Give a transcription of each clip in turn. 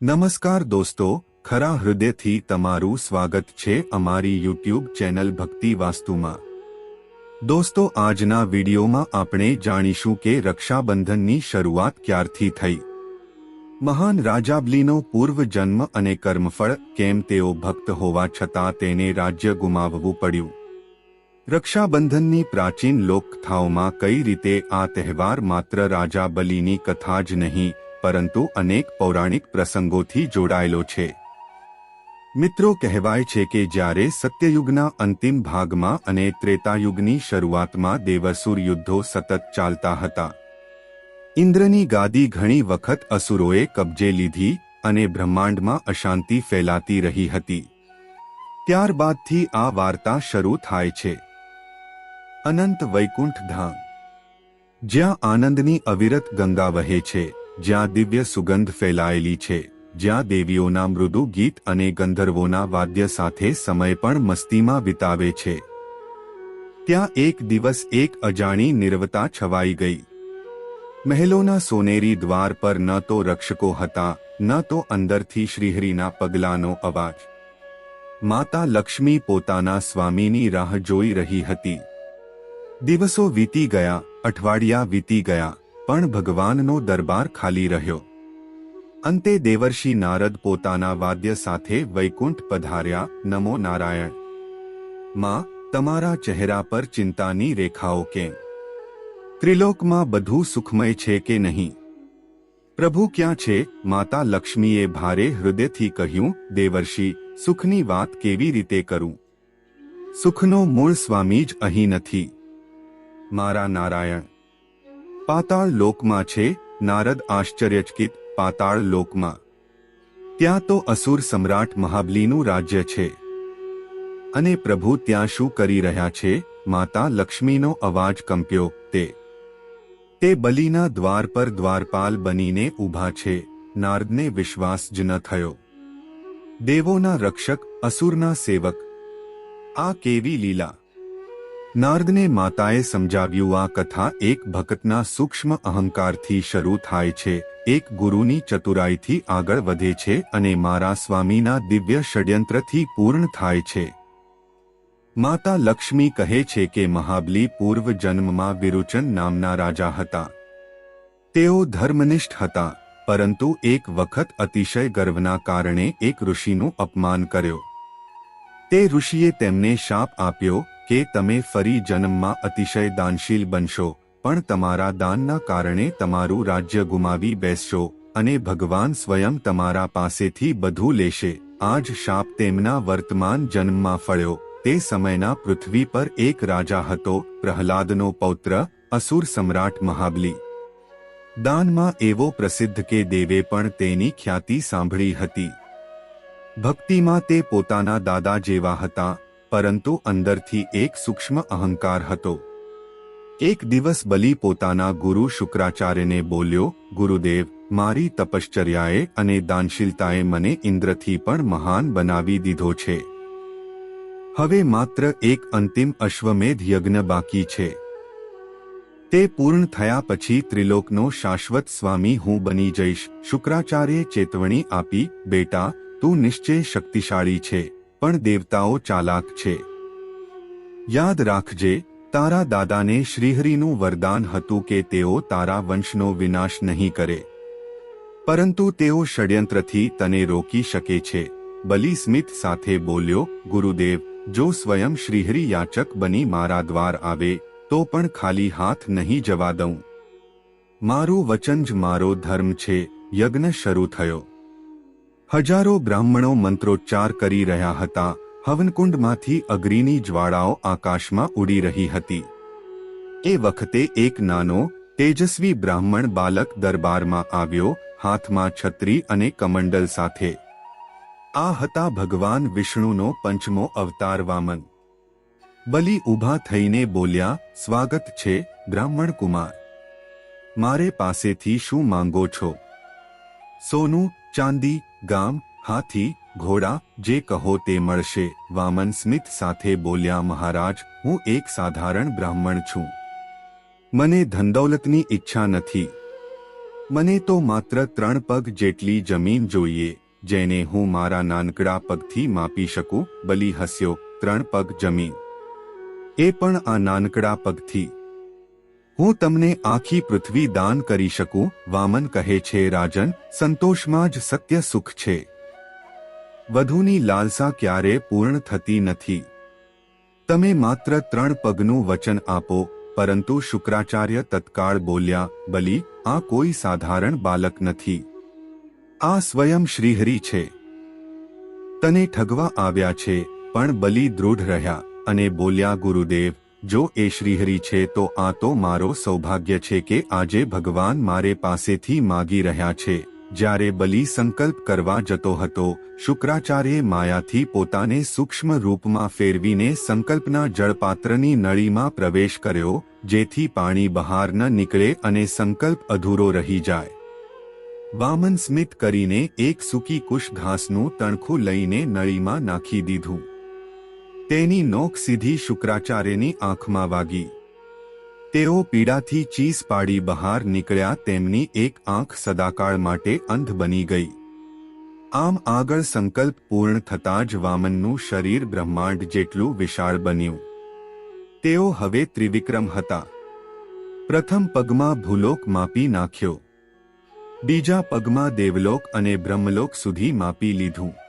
નમસ્કાર દોસ્તો, ખરા હૃદયથી તમારું સ્વાગત છે અમારી યુટ્યુબ ચેનલ ભક્તિ વાસ્તુમાં. દોસ્તો, આજના વિડીયોમાં આપણે જાણીશું કે રક્ષાબંધનની શરૂઆત ક્યારથી થઈ? મહાન રાજાબલીનો પૂર્વ જન્મ અને કર્મફળ કેમ તેઓ ભક્ત હોવા છતાં તેને રાજ્ય ગુમાવવું પડ્યું? રક્ષાબંધનની પ્રાચીન લોકકથાઓમાં કઈ રીતે આ તહેવાર માત્ર રાજા બલીની કથા જ નહીં પરંતુ અનેક પૌરાણિક પ્રસંગોથી જોડાયેલો છે. મિત્રો કહેવાય છે કે જ્યારે સત્યયુગના અંતિમ ભાગમાં અને ત્રેતાયુગની શરૂઆતમાં દેવસુર યુદ્ધો સતત ચાલતા હતા, ઇન્દ્રની ગાદી ઘણી વખત અસુરોએ કબજે લીધી અને બ્રહ્માંડમાં અશાંતિ ફેલાતી રહી હતી. ત્યારબાદથી આ વાર્તા શરૂ થાય છે. અનંત વૈકુંઠ ધામ જ્યાં આનંદની અવિરત ગંગા વહે છે. જ્યાં દિવ્ય સુગંધ ફેલાયેલી છે, જ્યાં દેવીઓના મૃદુ ગીત અને ગંધર્વોના વાદ્ય સાથે સમય પણ મસ્તીમાં વિતાવે છે. ત્યાં એક દિવસ એક અજાણી નિર્વતા છવાઈ ગઈ. મહેલોના સોનેરી દ્વાર પર ન તો રક્ષકો હતા, ન તો અંદરથી શ્રીહરિના પગલાનો અવાજ. માતા લક્ષ્મી પોતાના સ્વામીની રાહ જોઈ રહી હતી. દિવસો વીતી ગયા, અઠવાડિયા વીતી ગયા. પણ ભગવાનનો દરબાર ખાલી રહ્યો. અંતે દેવર્ષિ નારદ પોતાના વાદ્ય સાથે વૈકુંઠ પધાર્યા, નમો નારાયણ. માં, તમારા ચહેરા પર ચિંતાની રેખાઓ કેમ? ત્રિલોકમાં બધું સુખમય છે કે નહીં? પ્રભુ ક્યાં છે? માતા લક્ષ્મીએ ભારે હૃદયથી કહ્યું, દેવર્ષિ, સુખની વાત કેવી રીતે કરું? સુખનો મૂળ સ્વામી જ અહીં નથી. મારા નારાયણ પાતાળ લોકમાં છે, નારદ આશ્ચર્યચકિત, પાતાળ લોકમાં. ત્યાં તો અસુર સમ્રાટ મહાબલીનું રાજ્ય છે. અને પ્રભુ ત્યાં શું કરી રહ્યા છે, માતા લક્ષ્મીનો અવાજ કંપ્યો, તે. તે બલીના દ્વાર પર દ્વારપાલ બનીને ઊભા છે, નારદને વિશ્વાસ જ ન થયો. દેવોના રક્ષક, અસુરના સેવક. આ કેવી લીલા. નારદને માતાએ સમજાવ્યું, આ કથા એક ભક્તના સૂક્ષ્મ અહંકારથી શરૂ થાય છે, એક ગુરુની ચતુરાઈથી આગળ વધે છે અને મારા સ્વામીના દિવ્ય ષડયંત્રથી પૂર્ણ થાય છે. માતા લક્ષ્મી કહે છે કે મહાબલી પૂર્વ જન્મમાં વિરુચન નામના રાજા હતા. તેઓ ધર્મનિષ્ઠ હતા, પરંતુ એક વખત અતિશય ગર્વના કારણે એક ઋષિનું અપમાન કર્યો. તે ઋષિએ તેમને શાપ આપ્યો કે તમે ફરી જન્મમાં અતિશય દાનશીલ બનશો, પણ તમારા દાનના કારણે તમારું રાજ્ય ગુમાવી બેસશો અને ભગવાન સ્વયં તમારા પાસેથી બધું લેશે. આ જ શાપ તેમના વર્તમાન જન્મમાં ફળ્યો. તે સમયના પૃથ્વી પર એક રાજા હતો, પ્રહલાદનો પૌત્ર, અસુર સમ્રાટ મહાબલી. દાનમાં એવો પ્રસિદ્ધ કે દેવે પણ તેની ખ્યાતિ સાંભળી હતી. ભક્તિમાં તે પોતાના દાદા જેવા હતા પરંતુ અંદરથી એક સૂક્ષ્મ અહંકાર હતો. એક દિવસ બલી પોતાના ગુરુ શુક્રાચાર્યને બોલ્યો, ગુરુદેવ, મારી તપશ્ચર્યાએ અને દાનશીલતાએ મને ઇન્દ્રથી પણ મહાન બનાવી દીધો છે. હવે માત્ર એક અંતિમ અશ્વમેધ યજ્ઞ બાકી છે. તે પૂર્ણ થયા પછી ત્રિલોકનો શાશ્વત સ્વામી હું બની જઈશ. શુક્રાચાર્યે ચેતવણી આપી, બેટા, તું નિશ્ચય શક્તિશાળી છે. પણ દેવતાઓ ચાલાક છે. યાદ રાખજે, તારા દાદાને શ્રીહરિનું વરદાન હતું કે તેઓ તારા વંશનો વિનાશ નહીં કરે. પરંતુ તેઓ ષડયંત્રથી તને રોકી શકે છે. બલી સ્મિત સાથે બોલ્યો, ગુરુદેવ, જો સ્વયં શ્રીહરિ યાચક બની મારા દ્વાર આવે, તો પણ ખાલી હાથ નહીં જવા દઉં. મારું વચન જ મારો ધર્મ છે. યજ્ઞ શરૂ થયો. હજારો બ્રાહ્મણો મંત્રોચ્ચાર કરી રહ્યા હતા. હવનકુંડમાંથી અગ્નિની જ્વાળાઓ આકાશમાં ઉડી રહી હતી. એ વખતે એક નાનો, તેજસ્વી બ્રાહ્મણ બાલક દરબારમાં આવ્યો, હાથમાં છત્રી અને કમંડલ સાથે. આ હતા ભગવાન વિષ્ણુનો પંચમો અવતાર વામન. બલી ઊભા થઈને બોલ્યા, સ્વાગત છે, બ્રાહ્મણ કુમાર. મારે પાસેથી શું માંગો છો? સોનું, ચાંદી ગામ, હાથી, ઘોડા, જે કહો તે મળશે. વામન સ્મિત સાથે બોલ્યા, મહારાજ, હું એક સાધારણ બ્રાહ્મણ છું. મને ધનદૌલતની ઈચ્છા નથી. મને તો માત્ર ત્રણ પગ જેટલી જમીન જોઈએ, જેને હું મારા નાનકડા પગથી માપી શકું. બલી હસ્યો, ત્રણ પગ જમીન. એ પણ આ નાનકડા પગથી. હું તમને આખી પૃથ્વી દાન કરી શકું, વામન કહે છે રાજન, સંતોષમાં જ સત્ય સુખ છે. વધુની લાલસા ક્યારે પૂર્ણ થતી નથી. તમે માત્ર ત્રણ પગનું વચન આપો, પરંતુ શુક્રાચાર્ય તત્કાળ બોલ્યા, બલી, આ કોઈ સાધારણ બાલક નથી. આ સ્વયં શ્રીહરિ છે. તને ઠગવા આવ્યા છે, પણ બલી દૃઢ રહ્યા, અને બોલ્યા, ગુરુદેવ જો એ શ્રીહરિ છે તો આ તો મારો સૌભાગ્ય છે કે આજે ભગવાન મારે પાસેથી માગી રહ્યા છે. જ્યારે બલિ સંકલ્પ કરવા જતો હતો, શુક્રાચાર્યે માયાથી પોતાને સૂક્ષ્મ રૂપમાં ફેરવીને સંકલ્પના જળપાત્રની નળીમાં પ્રવેશ કર્યો, જેથી પાણી બહાર ન નીકળે અને સંકલ્પ અધૂરો રહી જાય. વામન સ્મિત કરીને એક સૂકી કુશ ઘાસનું તણખું લઈને નળીમાં નાખી દીધું. તેની નોક સીધી શુક્રાચાર્યની આંખમાં વાગી. તેઓ પીડાથી ચીસ પાડી બહાર નીકળ્યા તેમની એક આંખ સદાકાળ માટે અંધ બની ગઈ. આમ આગળ સંકલ્પ પૂર્ણ થતાં જ વામનનું શરીર બ્રહ્માંડ જેટલું વિશાળ બન્યું. તેઓ હવે ત્રિવિક્રમ હતા. પ્રથમ પગમાં ભૂલોક માપી નાખ્યો. બીજા પગમાં દેવલોક અને બ્રહ્મલોક સુધી માપી લીધું.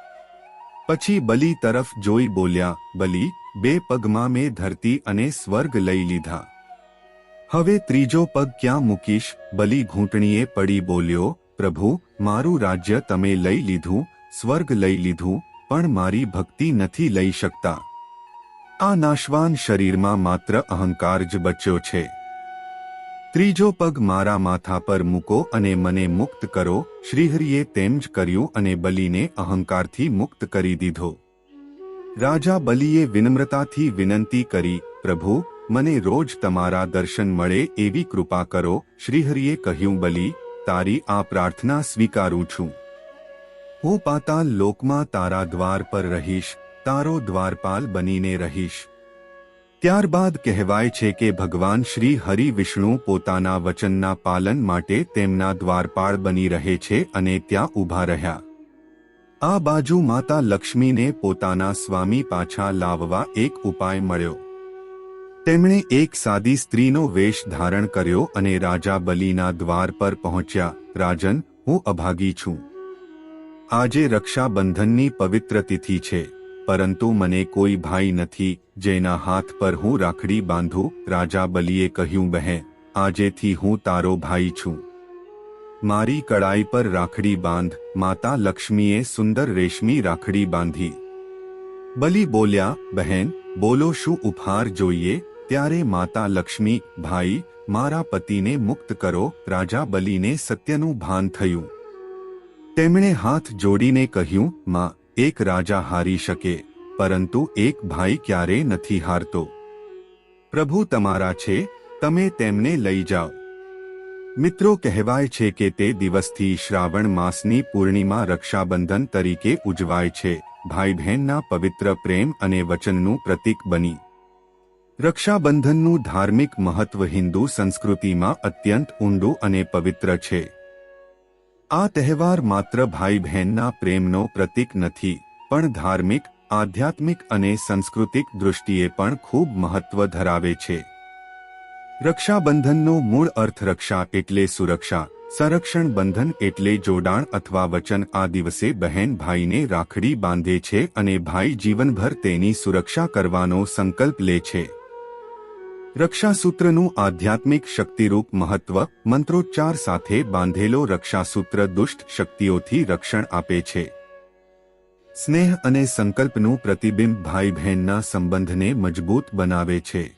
પછી બલી તરફ જોઈ બોલ્યા, બલી, બે પગમાં મેં ધરતી અને સ્વર્ગ લઈ લીધા. હવે ત્રીજો પગ ક્યાં મૂકીશ? બલી ઘૂંટણીએ પડી બોલ્યો, પ્રભુ, મારું રાજ્ય તમે લઈ લીધું, સ્વર્ગ લઈ લીધું, પણ મારી ભક્તિ નથી લઈ શકતા. આ નાશવાન શરીરમાં માત્ર અહંકાર જ બચ્યો છે. ત્રીજો પગ મારા માથા પર મૂકો અને મને મુક્ત કરો, શ્રીહરિએ તેમ જ કર્યું અને બલીને અહંકારથી મુક્ત કરી દીધો. રાજા બલીએ વિનમ્રતાથી વિનંતી કરી, પ્રભુ, મને રોજ તમારા દર્શન મળે એવી કૃપા કરો, શ્રીહરિએ કહ્યું, બલી, તારી આ પ્રાર્થના સ્વીકારું છું. હું પાતાલ લોકમાં તારા દ્વાર પર રહીશ, તારો દ્વારપાલ બનીને રહીશ ત્યારબાદ કહેવાય છે કે ભગવાન શ્રી હરિ વિષ્ણુ પોતાના વચનના પાલન માટે તેમના દ્વારપાળ બની રહે છે અને ત્યાં ઊભા રહ્યા. આ બાજુ માતા લક્ષ્મીને પોતાના સ્વામી પાછા લાવવા એક ઉપાય મળ્યો. તેમણે એક સાદી સ્ત્રીનો વેશ ધારણ કર્યો અને રાજા બલીના દ્વાર પર પહોંચ્યા, રાજન, હું અભાગી છું. આજે રક્ષાબંધનની પવિત્ર તિથિ છે. પરંતુ મને કોઈ ભાઈ નથી, જેના હાથ પર હું રાખડી બાંધું, રાજા બલીએ કહ્યું, બહેન, આજેથી હું તારો ભાઈ છું. મારી કડાઈ પર રાખડી બાંધ. માતા લક્ષ્મીએ સુંદર રેશમી રાખડી બાંધી. બલી બોલ્યા, બહેન, બોલો શું ઉપહાર જોઈએ? ત્યારે માતા લક્ષ્મી, ભાઈ, મારા પતિને મુક્ત કરો. રાજા બલીને સત્યનું ભાન થયું. તેમણે હાથ જોડીને કહ્યું, માં એક રાજા હારી શકે, પરંતુ એક ભાઈ ક્યારે નથી હારતો. પ્રભુ તમારા છે, તમે તેમને લઈ જાઓ. મિત્રો કહેવાય છે કે તે દિવસથી શ્રાવણ માસની પૂર્ણિમા રક્ષાબંધન તરીકે ઉજવાય છે ભાઈ બહેનના પવિત્ર પ્રેમ અને વચનનું પ્રતીક બની. રક્ષાબંધનનું ધાર્મિક મહત્વ હિન્દુ સંસ્કૃતિમાં અત્યંત ઊંડું અને પવિત્ર છે. આ તહેવાર માત્ર ભાઈ બહેનના પ્રેમનો પ્રતીક નથી, પણ ધાર્મિક, આધ્યાત્મિક અને સાંસ્કૃતિક દૃષ્ટિએ પણ ખૂબ મહત્વ ધરાવે છે. રક્ષાબંધનનો મૂળ અર્થ રક્ષા એટલે સુરક્ષા, સંરક્ષણ બંધન એટલે જોડાણ અથવા વચન. આ દિવસે બહેન ભાઈને રાખડી બાંધે છે અને ભાઈ જીવનભર તેની સુરક્ષા કરવાનો સંકલ્પ લે છે. રક્ષાસૂત્રનું આધ્યાત્મિક શક્તિરૂપ મહત્વ, મંત્રોચ્ચાર સાથે બાંધેલો રક્ષાસૂત્ર દુષ્ટ શક્તિઓથી રક્ષણ આપે છે. સ્નેહ અને સંકલ્પનું પ્રતિબિંબ ભાઈ બહેનના સંબંધને મજબૂત બનાવે છે.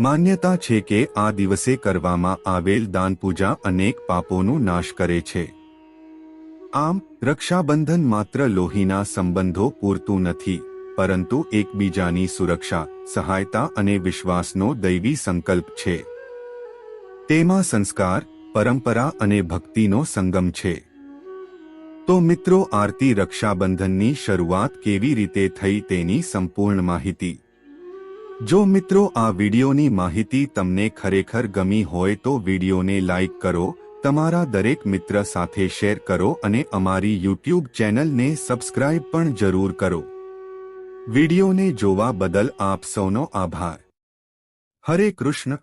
માન્યતા છે કે આ દિવસે કરવામાં આવેલ દાન પૂજા અનેક પાપોનું નાશ કરે છે. આમ, રક્ષાબંધન માત્ર લોહીના સંબંધો પૂરતું નથી. પરંતુ એકબીજાની સુરક્ષા, સહાયતા અને વિશ્વાસનો દૈવી સંકલ્પ છે. તેમાં સંસ્કાર, પરંપરા અને ભક્તિનો સંગમ છે. તો મિત્રો, આરતી રક્ષાબંધનની શરૂઆત કેવી રીતે થઈ તેની સંપૂર્ણ માહિતી. જો મિત્રો, આ વિડીયોની માહિતી તમને ખરેખર ગમી હોય તો વિડીયોને લાઇક કરો, તમારા દરેક મિત્ર સાથે શેર કરો અને અમારી યુટ્યુબ ચેનલને સબસ્ક્રાઇબ પણ જરૂર કરો. વિડિયોને જોવા બદલ આપ સૌનો આભાર. હરે કૃષ્ણ.